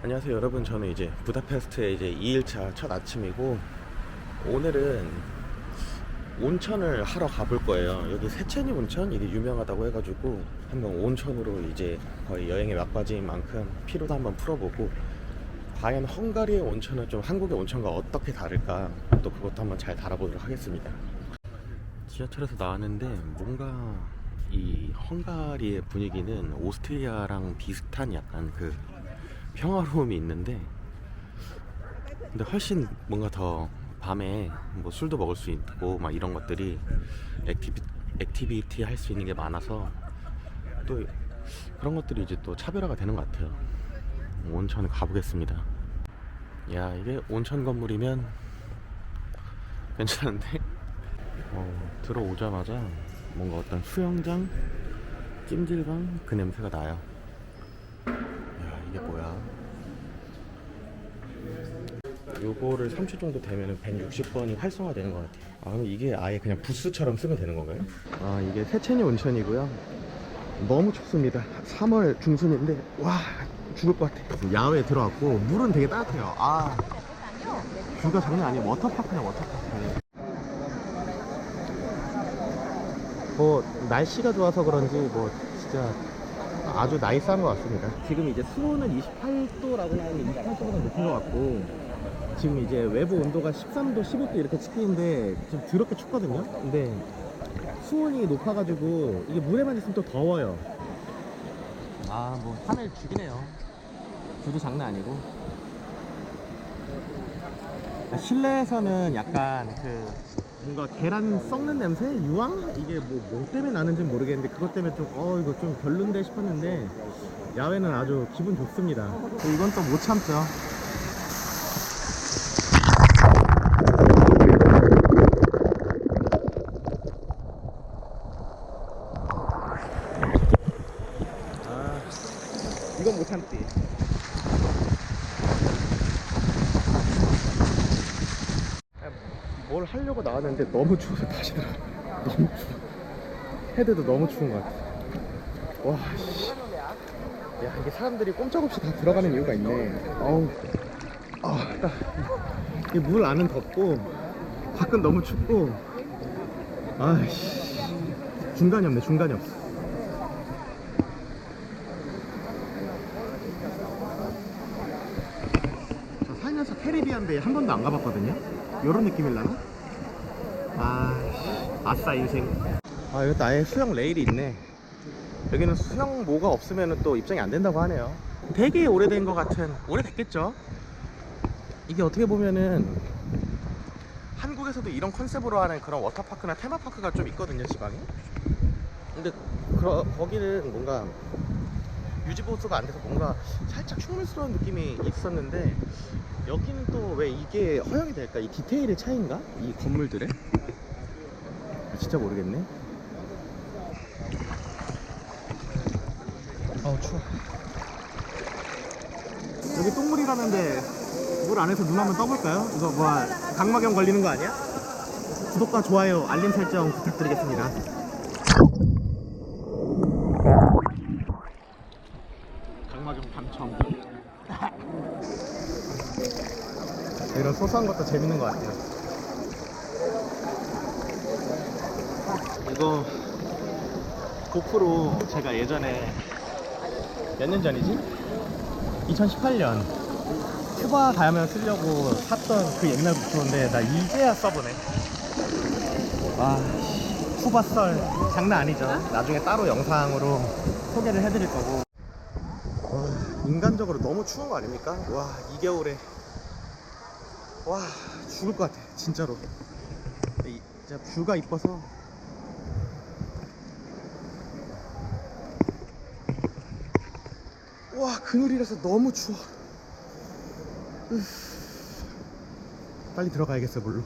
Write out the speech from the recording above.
안녕하세요 여러분. 저는 이제 부다페스트의 이제 2일차 첫 아침이고 오늘은 온천을 하러 가볼 거예요. 여기 세체니 온천? 이게 유명하다고 해가지고 한번 온천으로 이제 거의 여행의 막바지인 만큼 피로도 한번 풀어보고 과연 헝가리의 온천은 좀 한국의 온천과 어떻게 다를까 또 그것도 한번 잘 달아보도록 하겠습니다. 지하철에서 나왔는데 뭔가 이 헝가리의 분위기는 오스트리아랑 비슷한 약간 그 평화로움이 있는데 근데 훨씬 뭔가 더 밤에 뭐 술도 먹을 수 있고 막 이런 것들이 액티비, 액티비티 할 수 있는 게 많아서 또 그런 것들이 이제 또 차별화가 되는 것 같아요. 온천을 가보겠습니다. 야 이게 온천 건물이면 괜찮은데? 어, 들어오자마자 뭔가 어떤 수영장 찜질방 그 냄새가 나요. 야 이게 뭐야? 요거를 3초 정도 되면 160번이 활성화되는 것 같아요. 아 그럼 이게 아예 그냥 부스처럼 쓰면 되는 건가요? 아 이게 세체니 온천이고요. 너무 춥습니다. 3월 중순인데 와 죽을 것 같아. 야외에 들어왔고 물은 되게 따뜻해요. 아 뷰가 장난 아니에요. 워터파크냐 워터파크. 뭐 날씨가 좋아서 그런지 뭐 진짜 아주 나이스한 것 같습니다. 지금 이제 수온은 28도라고 하는데 28도보다 높은 것 같고 지금 이제 외부 온도가 13도, 15도 이렇게 찍히는데 좀 더럽게 춥거든요. 근데 수온이 높아가지고 이게 물에만 있으면 또 더워요. 아 뭐 하늘 죽이네요. 뷰도 장난 아니고. 실내에서는 약간 그 뭔가 계란 썩는 냄새? 유황? 이게 뭐, 뭐 때문에 나는지 는 모르겠는데 그것 때문에 좀 어 이거 좀 별론데 싶었는데 야외는 아주 기분 좋습니다 이건 또 못 참죠 아 이건 못 참지 뭘 하려고 나왔는데 너무 추워서 다시 들어. 너무 추워. 헤드도 너무 추운 것 같아. 와, 씨. 야, 이게 사람들이 꼼짝없이 다 들어가는 이유가 있네. 어우. 아, 딱. 이물 안은 덥고, 밖은 너무 춥고, 아이씨. 중간이 없네, 중간이 없어. 저 살면서 캐리비안 베이 한 번도 안 가봤거든요. 요런 느낌일라나? 아, 아싸 인생. 아, 이것도 아예 수영 레일이 있네. 여기는 수영모가 없으면 또 입장이 안 된다고 하네요. 되게 오래된 것 같은, 오래됐겠죠? 이게 어떻게 보면은 한국에서도 이런 컨셉으로 하는 그런 워터파크나 테마파크가 좀 있거든요, 지방에. 근데 그러, 거기는 뭔가 유지 보수가 안 돼서 뭔가 살짝 흉물스러운 느낌이 있었는데 여기는 또 왜 이게 허용이 될까? 이 디테일의 차이인가? 이 건물들의? 아, 진짜 모르겠네. 아우 추워. 여기 똥물이라는데 물 안에서 눈 한번 떠볼까요? 이거 뭐 각막염 걸리는 거 아니야? 구독과 좋아요, 알림 설정 부탁드리겠습니다. 각막염 당첨. 이런 소소한 것도 재밌는 것 같아요. 이거 고프로 제가 예전에 몇 년 전이지? 2018년 큐바 가면 쓰려고 샀던 그 옛날 고프로인데 나 이제야 써보네. 와, 큐바 썰 장난 아니죠? 나중에 따로 영상으로 소개를 해드릴 거고. 어, 인간적으로 너무 추운 거 아닙니까? 와, 이 겨울에. 와 죽을 것 같아 진짜로. 이, 진짜 뷰가 이뻐서. 와 그늘이라서 너무 추워. 으, 빨리 들어가야겠어 물로